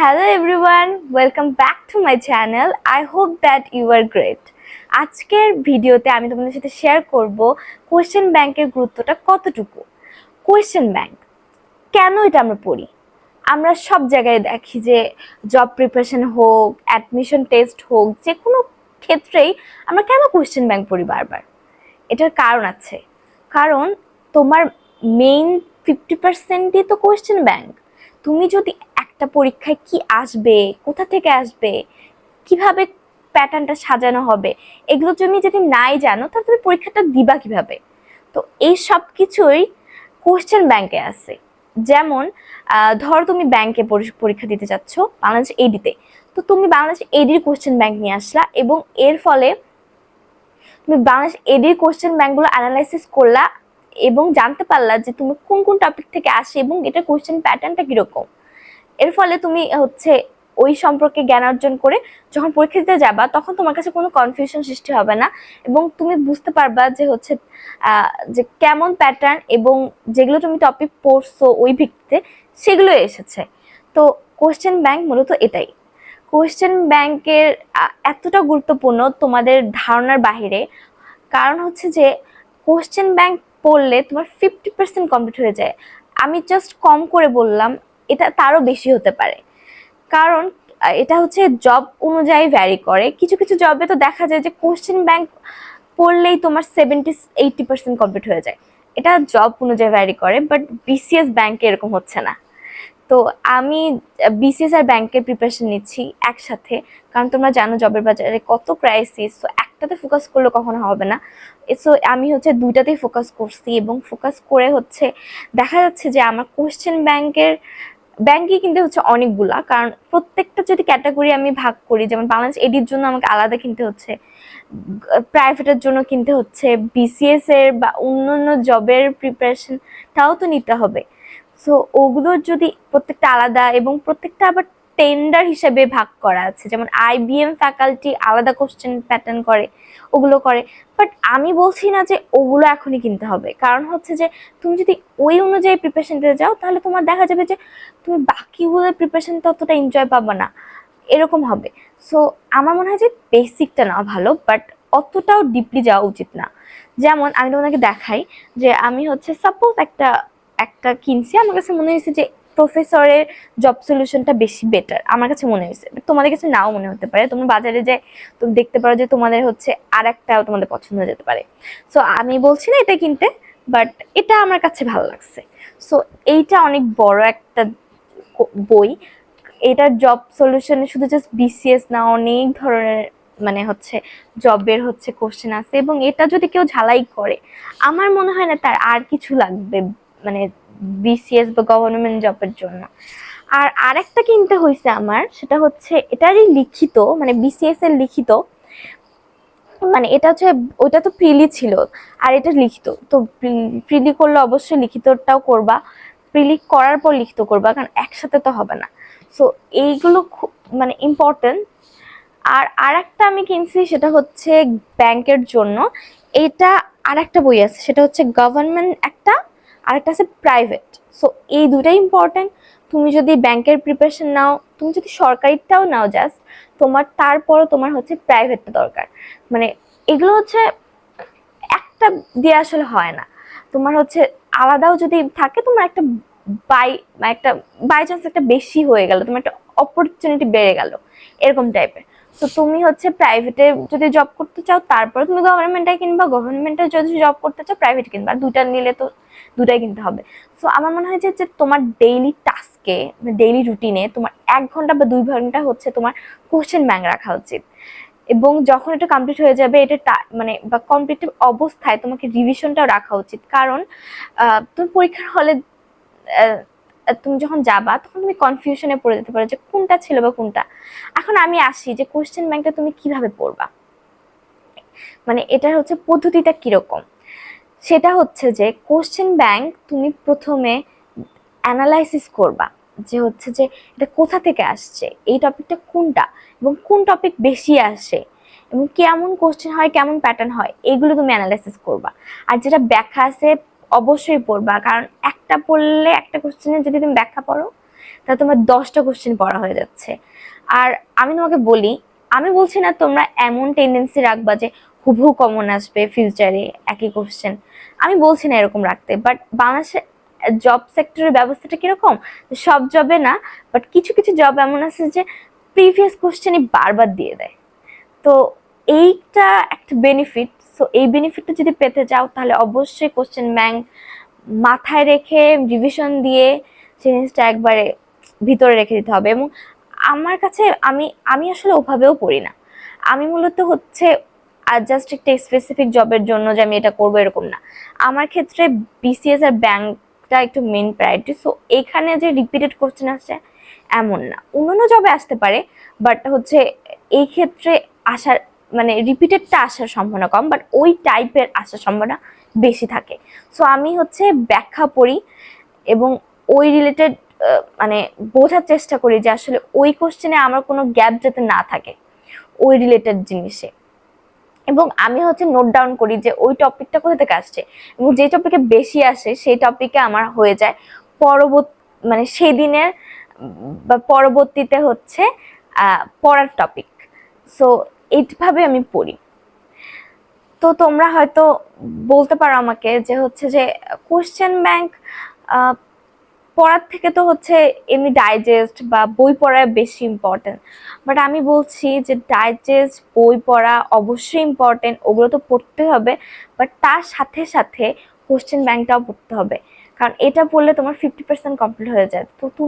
Hello everyone welcome back to my channel I hope that you are great আজকের ভিডিওতে আমি তোমাদের সাথে শেয়ার করব কোয়েশ্চেন ব্যাংকের গুরুত্বটা কতটুকু? কোয়েশ্চেন ব্যাংক কেন এটা আমরা পড়ি? আমরা সব জায়গায় দেখি যে জব প্রিপারেশন হোক অ্যাডমিশন টেস্ট হোক, যে কোনো ক্ষেত্রেই আমরা কেন কোয়েশ্চেন ব্যাংক পড়ি বারবার? এটার কারণ আছে। কারণ তোমার মেইন ফিফটি পার্সেন্টই তো কোয়েশ্চেন ব্যাংক তুমি যদি একটা পরীক্ষায় কি আসবে, কোথা থেকে আসবে, কীভাবে প্যাটার্নটা সাজানো হবে, এগুলো তুমি যদি নাই জানো, তাহলে তুমি পরীক্ষাটা দিবা কীভাবে? তো এই সব কিছুই কোশ্চেন ব্যাংকে আছে। যেমন ধর তুমি ব্যাংকে পরীক্ষা দিতে যাচ্ছ বাংলাদেশ এডিতে তো। তুমি বাংলাদেশ এডির কোশ্চেন ব্যাংক নিয়ে আসলা এবং এর ফলে তুমি বাংলাদেশ এডির কোশ্চেন ব্যাংকগুলো অ্যানালাইসিস করলা এবং জানতে পারলা যে তুমি কোন কোন টপিক থেকে আসে এবং এটার কোশ্চেন প্যাটার্নটা কীরকম। এর ফলে তুমি হচ্ছে ওই সম্পর্কে জ্ঞান অর্জন করে যখন পরীক্ষা দিতে যাবা, তখন তোমার কাছে কোনো কনফিউশন সৃষ্টি হবে না এবং তুমি বুঝতে পারবা যে হচ্ছে যে কেমন প্যাটার্ন এবং যেগুলো তুমি টপিক পড়ছো ওই ভিত্তিতে সেগুলো এসেছে। তো কোশ্চেন ব্যাংক মূলত এটাই। কোশ্চেন ব্যাংকের এতটা গুরুত্বপূর্ণ তোমাদের ধারণার বাহিরে। কারণ হচ্ছে যে কোশ্চেন ব্যাংক পড়লে তোমার ফিফটি পার্সেন্ট কমপ্লিট হয়ে যায়। আমি জাস্ট কম করে বললাম এটা তারও বেশি হতে পারে। কারণ এটা হচ্ছে জব অনুযায়ী ভ্যারি করে। কিছু কিছু জবে তো দেখা যায় যে কোশ্চেন ব্যাংক পড়লেই তোমার সেভেন্টি এইটি পার্সেন্ট কমপ্লিট হয়ে যায়। এটা জব অনুযায়ী ভ্যারি করে বাট বিসিএস ব্যাংকে এরকম হচ্ছে না। তো আমি বিসিএস আর ব্যাংকের প্রিপারেশন নিচ্ছি একসাথে। কারণ তোমরা জানো জবের বাজারে কত ক্রাইসিস তো একটাতে ফোকাস করলে কখনো হবে না। সো আমি হচ্ছে দুইটাতেই ফোকাস করছি এবং ফোকাস করে হচ্ছে দেখা যাচ্ছে যে আমার কোশ্চেন ব্যাংকের ব্যাংকই কিনতে হচ্ছে অনেকগুলা, কারণ প্রত্যেকটা যদি ক্যাটাগরি আমি ভাগ করি, যেমন বাংলাদেশ এডির জন্য আমাকে আলাদা কিনতে হচ্ছে প্রাইভেটের জন্য কিনতে হচ্ছে বিসিএস এর বা অন্যান্য জবের প্রিপারেশন তাও তো নিতে হবে। সো ওগুলোর যদি প্রত্যেকটা আলাদা এবং প্রত্যেকটা আবার টেন্ডার হিসেবে ভাগ করা আছে। যেমন আইবিএম ফ্যাকাল্টি আলাদা কোশ্চেন প্যাটার্ন করে, ওগুলো করে। বাট আমি বলছি না যে ওগুলো এখনই কিনতে হবে। কারণ হচ্ছে যে তুমি যদি ওই অনুযায়ী প্রিপারেশন দিতে যাও, তাহলে তোমার দেখা যাবে যে তুমি বাকিগুলোর প্রিপারেশন ততটা এনজয় পাবে না। এরকম হবে। সো আমার মনে হয় যে বেসিকটা নেওয়া ভালো বাট অতটাও ডিপলি যাওয়া উচিত না। যেমন আমি তোমাকে দেখাই যে আমি হচ্ছে সাপোজ একটা একটা কিনছি। আমার কাছে মনে হয়েছে যে প্রফেসরের জব সলিউশনটা বেশি বেটার আমার কাছে মনে হয়েছে। তোমাদের কাছে নাও মনে হতে পারে। তোমরা বাজারে যে তুমি দেখতে পারো যে তোমাদের হচ্ছে আর একটাও তোমাদের পছন্দ হয়ে যেতে পারে। সো আমি বলছি না এটা কিনতে বাট এটা আমার কাছে ভালো লাগছে। সো এইটা অনেক বড় একটা বই। এটার জব সলিউশনে শুধু জাস্ট বিসিএস না, অনেক ধরনের মানে হচ্ছে জবের হচ্ছে কোশ্চেন আছে। এবং এটা যদি কেউ ঝালাই করে, আমার মনে হয় না তার আর কিছু লাগবে মানে বিসিএস বা গভর্নমেন্ট জবের জন্য। আর আরেকটা কিনতে হয়েছে আমার, সেটা হচ্ছে এটারই লিখিত মানে বিসিএস এর লিখিত মানে এটা হচ্ছে, ওইটা তো প্রিলি ছিল, আর এটা লিখিত। তো প্রিলি করলে অবশ্যই লিখিতটাও করবা প্রিলি করার পর লিখিত করবা, কারণ একসাথে তো হবে না। সো এইগুলো মানে ইম্পর্টেন্ট আর আরেকটা আমি কিনছি, সেটা হচ্ছে ব্যাংকের জন্য। এটা আরেকটা বই আছে, সেটা হচ্ছে গভর্নমেন্ট একটা আর একটা আছে প্রাইভেট সো এই দুটাই ইম্পর্টেন্ট তুমি যদি ব্যাংকের প্রিপারেশন নাও, তুমি যদি সরকারিটাও নাও জাস্ট তোমার তারপরও তোমার হচ্ছে প্রাইভেটটা দরকার। মানে এগুলো হচ্ছে একটা দিয়ে আসলে হয় না। তোমার হচ্ছে আলাদাও যদি থাকে, তোমার একটা বাই একটা বাই চান্স একটা বেশি হয়ে গেল, তোমার একটা অপরচুনিটি বেড়ে গেল, এরকম টাইপের তো তুমি হচ্ছে প্রাইভেটে যদি জব করতে চাও, তারপরে তুমি গভর্নমেন্টে কিনবা গভর্নমেন্টে যদি জব করতে চাও প্রাইভেট কিনবা। দুটা নিলে তো দুটাই কিনতে হবে। সো আমার মনে হয় যে তোমার ডেইলি টাস্কে ডেইলি রুটিনে তোমার এক ঘণ্টা বা দুই ঘণ্টা হচ্ছে তোমার কোশ্চেন ব্যাংক রাখা উচিত। এবং যখন এটা কমপ্লিট হয়ে যাবে, এটা মানে বা কমপ্লিট অবস্থায় তোমাকে রিভিশনটাও রাখা উচিত। কারণ তুমি পরীক্ষার হলে তুমি যখন যাবা, তখন তুমি কনফিউশনে পড়ে যেতে পারো যে কোনটা ছিল বা কোনটা। এখন আমি আসি যে কোশ্চেন ব্যাংকটা তুমি কীভাবে পড়বা? মানে এটার হচ্ছে পদ্ধতিটা কীরকম? সেটা হচ্ছে যে কোশ্চেন ব্যাংক তুমি প্রথমে অ্যানালাইসিস করবা যে হচ্ছে যে এটা কোথা থেকে আসছে, এই টপিকটা কোনটা এবং কোন টপিক বেশি আসে এবং কেমন কোশ্চেন হয়, কেমন প্যাটার্ন হয়, এগুলো তুমি অ্যানালাইসিস করবা। আর যেটা ব্যাখ্যা আছে অবশ্যই পড়বা। কারণ একটা পড়লে একটা কোশ্চেনের যদি তুমি ব্যাখ্যা পড়ো, তাহলে তোমার দশটা কোশ্চেন পড়া হয়ে যাচ্ছে। আর আমি তোমাকে বলি, আমি বলছি না তোমরা এমন টেন্ডেন্সি রাখবা যে হুবহু কমন আসবে ফিউচারে একই কোশ্চেন আমি বলছি না এরকম রাখতে। বাট বাংলাদেশে জব সেক্টরের ব্যবস্থাটা কীরকম? সব জবে না বাট কিছু কিছু জব এমন আছে যে প্রিভিয়াস কোশ্চেনই বারবার দিয়ে দেয়। তো এইটা একটা বেনিফিট সো এই বেনিফিটটা যদি পেতে চাও, তাহলে অবশ্যই কোশ্চেন ব্যাংক মাথায় রেখে রিভিশন দিয়ে সেই জিনিসটা একবারে ভিতরে রেখে দিতে হবে। এবং আমার কাছে আমি আমি আসলে ওভাবেও পড়ি না। আমি মূলত হচ্ছে আর জাস্ট একটা স্পেসিফিক জবের জন্য যে আমি এটা করব এরকম না। আমার ক্ষেত্রে বিসিএস আর ব্যাংকটা একটু মেন প্রায়োরিটি সো এখানে যে রিপিটেড কোশ্চেন আসছে, এমন না। অন্যান্য জবে আসতে পারে বাট হচ্ছে, এই ক্ষেত্রে আসার মানে রিপিটেডটা আসার সম্ভাবনা কম বাট ওই টাইপের আসার সম্ভাবনা বেশি থাকে। সো আমি হচ্ছে ব্যাখ্যা পড়ি এবং ওই রিলেটেড মানে বোঝার চেষ্টা করি যে আসলে ওই কোশ্চেনে আমার কোনো গ্যাপ যাতে না থাকে ওই রিলেটেড জিনিসে। এবং আমি হচ্ছে নোট ডাউন করি যে ওই টপিকটা কোথা থেকে আসছে এবং যে টপিকে বেশি আসে সেই টপিকে আমার হয়ে যায়। পরবর্তী মানে সেদিনের বা পরবর্তীতে হচ্ছে পড়ার টপিক সো এইভাবে আমি পড়ি। তো তোমরা হয়তো বলতে পারো আমাকে যে হচ্ছে যে কোশ্চেন ব্যাংক পড়ার থেকে তো হচ্ছে এমনি ডাইজেস্ট বা বই পড়া বেশি ইম্পর্টেন্ট বাট আমি বলছি যে ডাইজেস্ট বই পড়া অবশ্যই ইম্পর্টেন্ট ওগুলো তো পড়তে হবে। বাট তার সাথে সাথে কোশ্চেন ব্যাংকটাও পড়তে হবে। কারণ এটা পড়লে তোমার ফিফটি পার্সেন্ট কমপ্লিট হয়ে যায়। তো তুমি